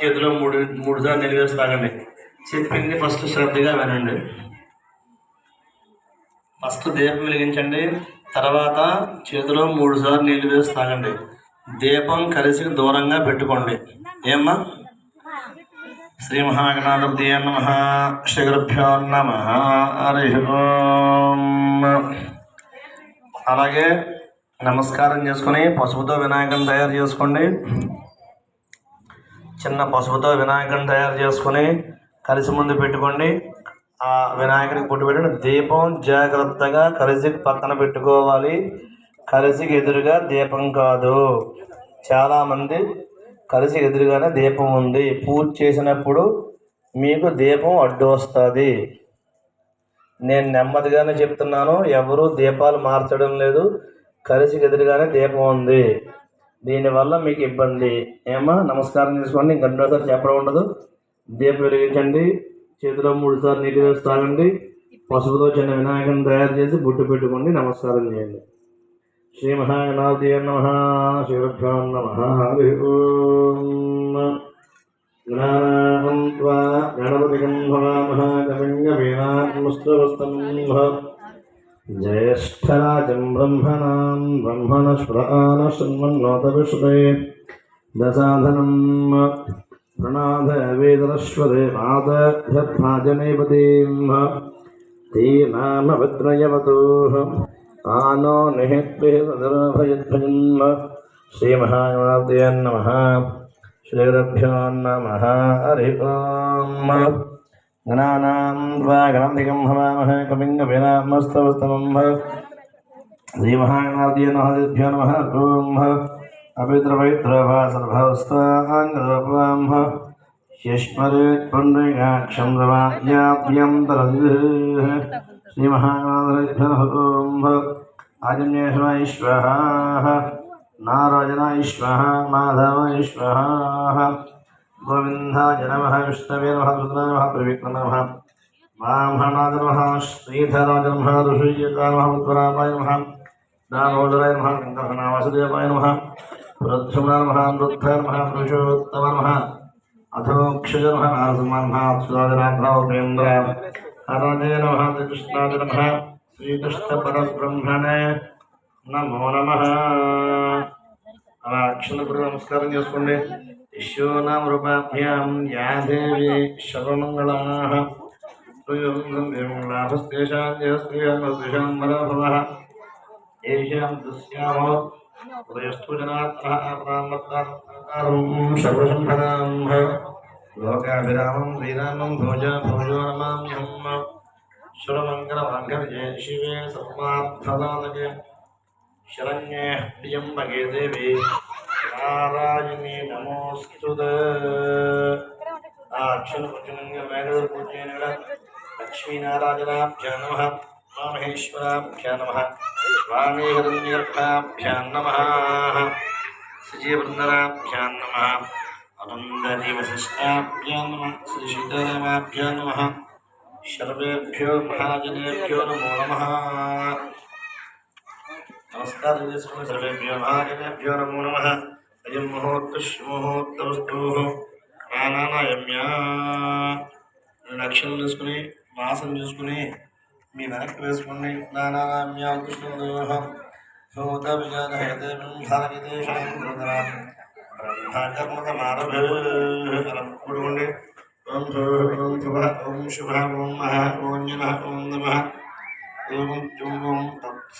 చేతిలో మూడు మూడు సార్లు నిలివేసి తాగండి చెప్పింది ఫస్ట్ శ్రద్ధగా వినండి. ఫస్ట్ దీపం వెలిగించండి. తర్వాత చేతిలో మూడు సార్లు నీళ్ళు వేసి తాగండి దీపం కలిసి దూరంగా పెట్టుకోండి. ఏమ్మా? శ్రీ మహాగణాధిపతి నమ. శ్రీ గురుభ్యో నమ. హరి అలాగే నమస్కారం చేసుకొని పసుపుతో వినాయకుని తయారు చేసుకోండి. చిన్న పసుపుతో వినాయకుని తయారు చేసుకొని కలిసి ముందు పెట్టుకోండి. ఆ వినాయకుడికి పుట్టి పెట్టిన దీపం జాగ్రత్తగా కలిసికి పక్కన పెట్టుకోవాలి. కలిసికి ఎదురుగా దీపం కాదు. చాలామంది కలిసి ఎదురుగానే దీపం ఉంది. పూజ చేసినప్పుడు మీకు దీపం అడ్డు వస్తుంది. నేను నెమ్మదిగానే చెప్తున్నాను ఎవరు దీపాలు మార్చడం లేదు. కలిసి ఎదురుగానే దీపం ఉంది. దీనివల్ల మీకు ఇబ్బంది. ఏమా నమస్కారం చేసుకోండి ఇంకొకసారి చెప్పడం ఉండదు. దీపం వెలిగించండి చేతిలో మూడు సార్లు నీటి వేసి తాగండి పసుపుతో చిన్న వినాయకుని తయారు చేసి బుట్టు పెట్టుకోండి నమస్కారం చేయండి. శ్రీ మహాగణాధియ నమ శివభ్యో నమ హరి గణపతి జ్ఞానాహం త్వా గణపతికం ज्येष्ठराजं ब्रह्मणां ब्रह्मणस्प्रकानशृण्वन्नोतविषदे दसाधनं प्रणादवेदरश्वदे मातभ्यभाजनेपतीं ते नामभद्रयवतोः आनो निहित्भिः सदर्भयद्भजन्म श्रीमहायुनादयन्नमः श्रीरभ्यो नमः हरि ओम् गणानां गणं दिगं हवामः कविं कविनामस्तवस्तमं श्रीमहागणाद्य नमः ॐ अपितृपैत्रभासर्भवस्ताङ्गरूपां ह्यश्मरेत्पुण्डरीकाक्षं तरः ॐ नारायण माधव गोविन्दाय नमः विष्णवे नमः रुद्राय नमः त्रिविक्रम नमः ब्राह्मणाय नमः श्रीधराय नमः ऋषियकाय नमः उत्तरापाय नमः दामोदराय नमः शङ्करः वासुदेवाय नमः रुद्रमणाय नमः नृत्याय नमः पुरुषोत्तमाय नमः अथोक्षज नमः नारसिंहाय नमः सुराजनाथरावेन्द्र हराजय नमः कृष्णाय नमः శ్రీకృష్ణపరబ్రహ్మణే నమో నమ అలా అక్షలపురు నమస్కారం చేసుకోండి యశోనామ రూపాభ్యాం యా దేవి శర్వమంగళా లాభస్తేషాం మరభవ ఏషాం దృశ్యామో ఉదయస్థు జనాత్మకారం సర్వసంభరాం లోకాభిరామం శ్రీరామం భోజ భోజో నమామ్యం శురమంగళమాంగర్యే శివే సర్వార్థదానకే శరణ్యే ప్రియంబగే దేవి నారాయణి అక్షర పుణ్యంగా మేఘదర పూజ్యైన లక్ష్మీనారాయణాభ్యా నమ. మహేశ్వరాభ్యా నమ. వాణీహిరణ్యగర్భాభ్యా నమ. సజీవృందరాభ్యా నమ. అనందీ వశిష్టాభ్యా నమ. శ్రీ సీతారామాభ్యా నమ. సర్వేభ్యో మహాజనేభ్యో నమో నమ. నమస్కారం చేసుకుని సర్వేభ్యో మహాజనేభ్యో నమో నమ అయం ముహూర్తముహూర్తవస్తు ప్రాణానాయమ్యా రెండు అక్షరం తీసుకుని మాసం చూసుకుని మీ వెనక్కి వేసుకోండి ప్రాణానామ్యా కృష్ణదేవ భూత విజానహయతే బ్రహ్మాగితే బ్రహ్మకర్మకమారభే కూడుకోండి ఓం ఓం శుభ ఓం శుభ ఓం మహ ఓం జన ఓం నమ ఓం ఓం తత్స